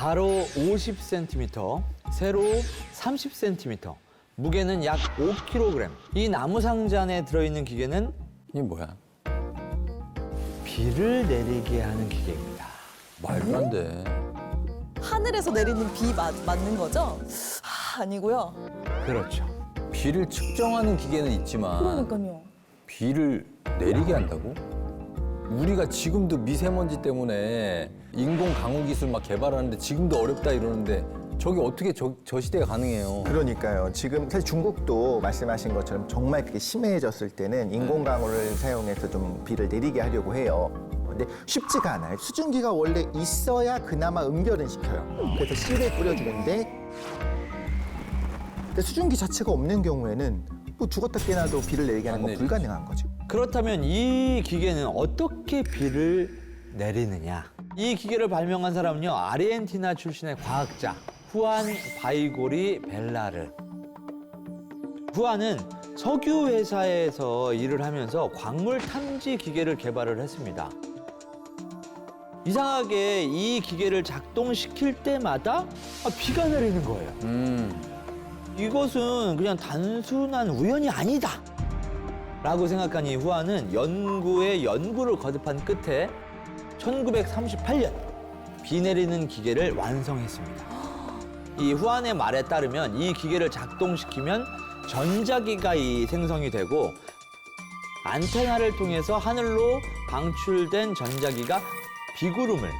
가로 50cm, 세로 30cm, 무게는 약 5kg. 이 나무 상자 안에 들어있는 기계는 이게 뭐야? 비를 내리게 하는 기계입니다. 말도 안 돼. 하늘에서 내리는 비 맞, 맞는 거죠? 아, 아니고요. 그렇죠. 비를 측정하는 기계는 있지만 그러니까요. 비를 내리게 한다고? 우리가 지금도 미세먼지 때문에 인공 강우 기술 막 개발하는데 지금도 어렵다 이러는데 저게 어떻게 저, 저 시대가 가능해요? 그러니까요. 지금 사실 중국도 말씀하신 것처럼 정말 그게 심해졌을 때는 인공강우를 사용해서 좀 비를 내리게 하려고 해요. 근데 쉽지가 않아요. 수증기가 원래 있어야 그나마 응결은 시켜요. 그래서 실에 뿌려주는데 근데 수증기 자체가 없는 경우에는 뭐 죽었다 깨나도 비를 내리게 하는 안 건. 불가능한 거죠. 그렇다면 이 기계는 어떻게 비를 내리느냐? 이 기계를 발명한 사람은요, 아르헨티나 출신의 과학자 후안 바이고리 벨라르. 후안은 석유 회사에서 일을 하면서 광물 탐지 기계를 개발을 했습니다. 이상하게 이 기계를 작동시킬 때마다 아, 비가 내리는 거예요. 음, 이것은 그냥 단순한 우연이 아니다. 라고 생각한 이 후안은 연구에 연구를 거듭한 끝에 1938년 비 내리는 기계를 완성했습니다. 이 후안의 말에 따르면 이 기계를 작동시키면 전자기가 이 생성이 되고 안테나를 통해서 하늘로 방출된 전자기가 비구름을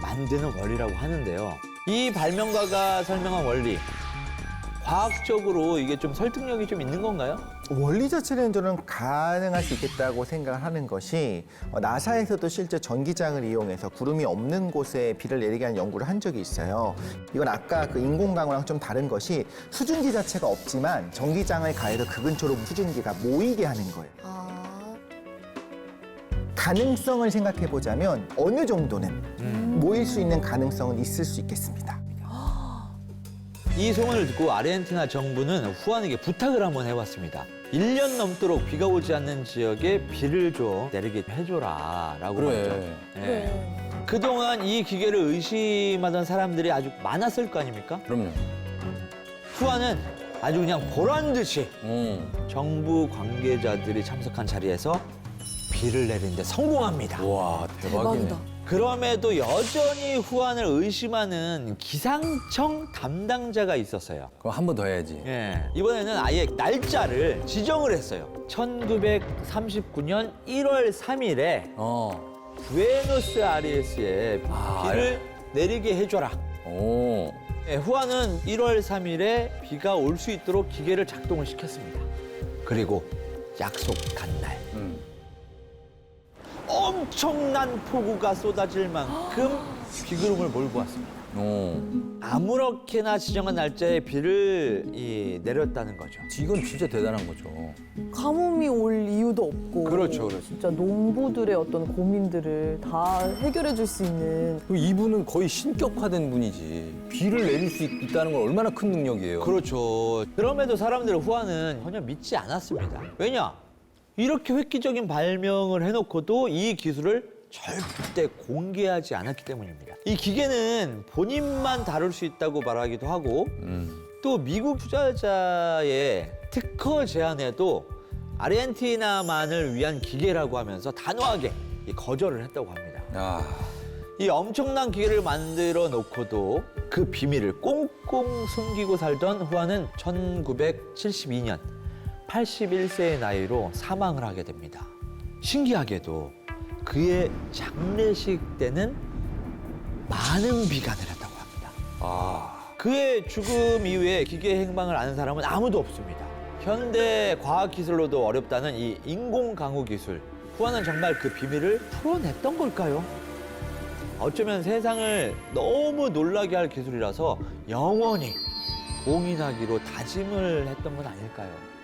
만드는 원리라고 하는데요. 이 발명가가 설명한 원리, 과학적으로 이게 좀 설득력이 좀 있는 건가요? 원리 자체는 저는 가능할 수 있겠다고 생각을 하는 것이 어, 나사에서도 실제 전기장을 이용해서 구름이 없는 곳에 비를 내리게 하는 연구를 한 적이 있어요. 이건 아까 그 인공강우랑 좀 다른 것이 수증기 자체가 없지만 전기장을 가해서 그 근처로 수증기가 모이게 하는 거예요. 아, 가능성을 생각해 보자면 어느 정도는 모일 수 있는 가능성은 있을 수 있겠습니다. 이 소문을 듣고 아르헨티나 정부는 후안에게 부탁을 한번 해봤습니다. 1년 넘도록 비가 오지 않는 지역에 비를 좀 내리게 해줘라 라고 그래. 했죠. 예. 네. 그동안 이 기계를 의심하던 사람들이 아주 많았을 거 아닙니까? 그럼요. 후안은 아주 그냥 보란 듯이 음, 정부 관계자들이 참석한 자리에서 비를 내리는데 성공합니다. 와 대박이네. 대박이다. 그럼에도 여전히 후안을 의심하는 기상청 담당자가 있었어요. 그럼 한 번 더 해야지. 예, 이번에는 아예 날짜를 지정을 했어요. 1939년 1월 3일에 어, 부에노스 아리에스에 아, 비를 내리게 해줘라. 오, 예, 후안은 1월 3일에 비가 올 수 있도록 기계를 작동을 시켰습니다. 그리고 약속한 날 음, 엄청난 폭우가 쏟아질 만큼 비구름을 몰고 왔습니다. 오. 아무렇게나 지정한 날짜에 비를 이, 내렸다는 거죠. 이건 진짜 대단한 거죠. 가뭄이 올 이유도 없고. 그렇죠, 그렇죠. 진짜 농부들의 어떤 고민들을 다 해결해 줄 수 있는. 그럼 이분은 거의 신격화된 분이지. 비를 내릴 수 있, 다는 건 얼마나 큰 능력이에요. 그렇죠. 그럼에도 사람들은 후안은 전혀 믿지 않았습니다. 왜냐? 이렇게 획기적인 발명을 해놓고도 이 기술을 절대 공개하지 않았기 때문입니다. 이 기계는 본인만 다룰 수 있다고 말하기도 하고 음, 또 미국 투자자의 특허 제안에도 아르헨티나만을 위한 기계라고 하면서 단호하게 이 거절을 했다고 합니다. 야, 이 엄청난 기계를 만들어 놓고도 그 비밀을 꽁꽁 숨기고 살던 후안은 1972년 81세의 나이로 사망을 하게 됩니다. 신기하게도 그의 장례식 때는 많은 비가 내렸다고 합니다. 아, 그의 죽음 이후에 기계 행방을 아는 사람은 아무도 없습니다. 현대 과학 기술로도 어렵다는 이 인공 강우 기술. 후안은 정말 그 비밀을 풀어냈던 걸까요? 어쩌면 세상을 너무 놀라게 할 기술이라서 영원히 봉인하기로 다짐을 했던 건 아닐까요?